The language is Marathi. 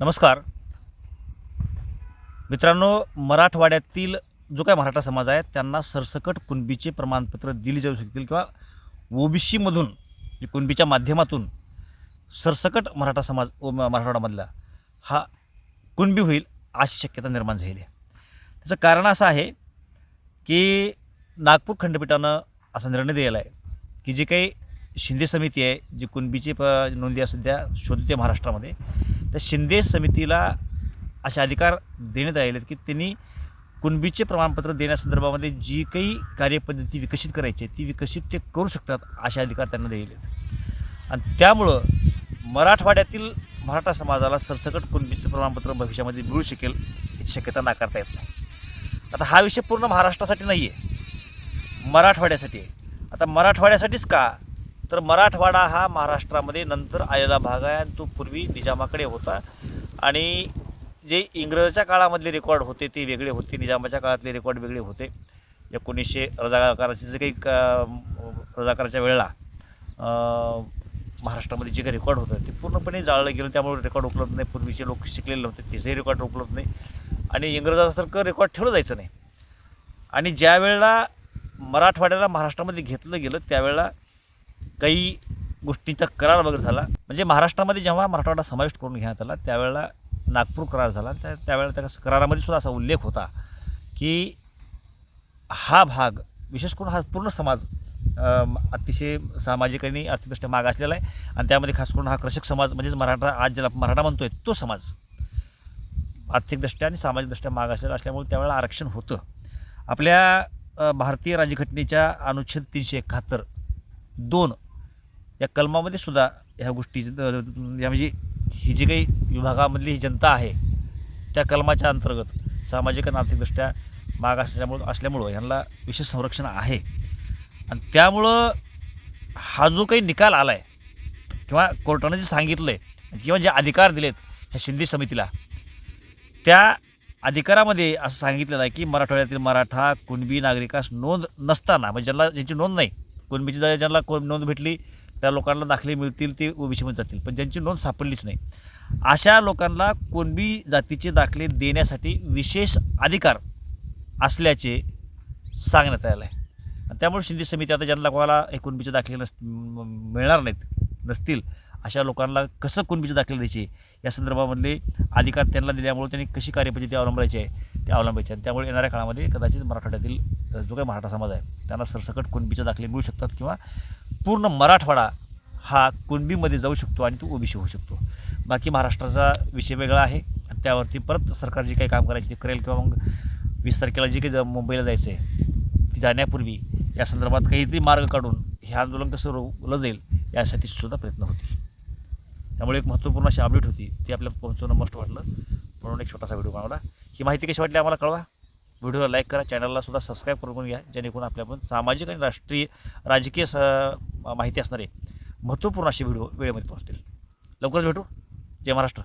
नमस्कार. मित्रांनो मराठवाड्यातील जो काय मराठा समाज आहे त्यांना सरसकट कुणबीचे प्रमाणपत्र दिली जाऊ शकतील किंवा ओबीसीमधून जे कुणबीच्या माध्यमातून सरसकट मराठा समाज ओ मराठवाड्यामधला हा कुणबी होईल अशी शक्यता निर्माण झालेली आहे. त्याचं कारण असं आहे की नागपूर खंडपीठानं असा निर्णय दिलेला आहे की जे काही शिंदे समिती आहे जी कुणबीची प नोंदी आहे सध्या शोधते महाराष्ट्रामध्ये त्या शिंदे समितीला असे अधिकार देण्यात आलेले आहेत की त्यांनी कुणबीचे प्रमाणपत्र देण्यासंदर्भामध्ये जी काही कार्यपद्धती विकसित करायची आहे ती विकसित ते करू शकतात असे अधिकार त्यांना दिलेले आहेत. आणि त्यामुळं मराठवाड्यातील मराठा समाजाला सरसकट कुणबीचं प्रमाणपत्र भविष्यामध्ये मिळू शकेल याची शक्यता नाकारता येत नाही. आता हा विषय पूर्ण महाराष्ट्रासाठी नाही आहे मराठवाड्यासाठी आहे. आता मराठवाड्यासाठीच का तर मराठवाडा हा महाराष्ट्रामध्ये नंतर आलेला भाग आहे आणि तो पूर्वी निजामाकडे होता. आणि जे इंग्रजाच्या काळामधले रेकॉर्ड होते ते वेगळे होते. निजामाच्या काळातले रेकॉर्ड वेगळे होते. एकोणीसशे रजाकाराचे जे काही क- रजाकाराच्या वेळेला महाराष्ट्रामध्ये जे काही रेकॉर्ड होतं ते पूर्णपणे जाळलं गेलं. त्यामुळे रेकॉर्ड उपलब्ध नाही. पूर्वीचे लोक शिकलेले नव्हते. त्याचंही रेकॉर्ड उपलब्ध नाही. आणि इंग्रजासारखं रेकॉर्ड ठेवलं जायचं नाही. आणि ज्या वेळेला मराठवाड्याला महाराष्ट्रामध्ये घेतलं गेलं त्यावेळेला काही गोष्टींचा करार वगैरे झाला. म्हणजे महाराष्ट्रामध्ये जेव्हा मराठवाडा समाविष्ट करून घेण्यात आला त्यावेळेला नागपूर करार झाला. त्या त्यावेळेला त्या करारामध्ये सुद्धा असा उल्लेख होता की हा भाग विशेष करून हा पूर्ण समाज अतिशय सामाजिक आणि आर्थिकदृष्ट्या माग असलेला आहे. आणि त्यामध्ये खास करून हा कृषक समाज म्हणजेच मराठा आज ज्याला मराठा म्हणतो आहे तो समाज आर्थिकदृष्ट्या आणि सामाजिकदृष्ट्या माग असलेला असल्यामुळे त्यावेळेला आरक्षण होतं. आपल्या भारतीय राज्यघटनेच्या अनुच्छेद तीनशे एकाहत्तर दोन या कलमामध्ये सुद्धा ह्या गोष्टी या म्हणजे ही जी काही विभागामधली ही जनता आहे त्या कलमाच्या अंतर्गत सामाजिक आणि आर्थिकदृष्ट्या माग असल्यामुळं असल्यामुळं ह्यांना विशेष संरक्षण आहे. आणि त्यामुळं हा जो काही निकाल आला आहे किंवा कोर्टानं जे सांगितलं आहे किंवा जे अधिकार दिलेत ह्या शिंदे समितीला त्या अधिकारामध्ये असं सांगितलेलं आहे की मराठवाड्यातील मराठा कुणबी नागरिकास नोंद नसताना म्हणजे ज्यांना ज्यांची नोंद नाही कुणबीची जा- ज्यांना कोण नोंद भेटली त्या लोकांना दाखले मिळतील ते ओबीसीमध्ये जातील. पण ज्यांची नोंद सापडलीच नाही. अशा लोकांना कुणबी जातीचे दाखले देण्यासाठी विशेष अधिकार असल्याचे सांगण्यात आलं आहे. आणि त्यामुळे शिंदे समिती आता ज्यांना कोणाला हे कुणबीचे दाखले नस मिळणार नाहीत नसतील अशा लोकांना कसं कुणबीचे दाखले द्यायचे? या संदर्भामधले अधिकार त्यांना दिल्यामुळे त्यांनी कशी कार्यपद्धती अवलंबायची आहे ते अवलंबायचे आणि त्यामुळे येणाऱ्या काळामध्ये कदाचित मराठवाड्यातील जो काही मराठा समाज आहे त्यांना सरसकट कुणबीचे दाखले मिळू शकतात किंवा पूर्ण मराठवाडा हा कुणबीमध्ये जाऊ शकतो आणि तो ओबीसी होऊ शकतो. बाकी महाराष्ट्राचा विषय वेगळा आहे. आणि त्यावरती परत सरकार जे काही काम करायचे ते करेल किंवा मग वीस तारखेला जे काही ज- मुंबईला जायचं आहे ती जाण्यापूर्वी या संदर्भात काहीतरी मार्ग काढून हे आंदोलन कसं रोवलं जाईल यासाठी सुद्धा प्रयत्न होतील. त्यामुळे एक महत्त्वपूर्ण अशी अपडेट होती. ती आपल्याला पोहोचवणं मस्त वाटलं. म्हणून एक छोटासा व्हिडिओ बनवला. ही माहिती कशी वाटली आम्हाला कळवा. व्हिडिओला लाईक करा. चॅनलला सुद्धा सबस्क्राईब करून घ्या. जेणेकरून आपल्या पण सामाजिक आणि राष्ट्रीय राजकीय स माहिती असणारे महत्त्वपूर्ण असे व्हिडिओ वेळेमध्ये पोहोचतील. लवकरच भेटू. जय महाराष्ट्र.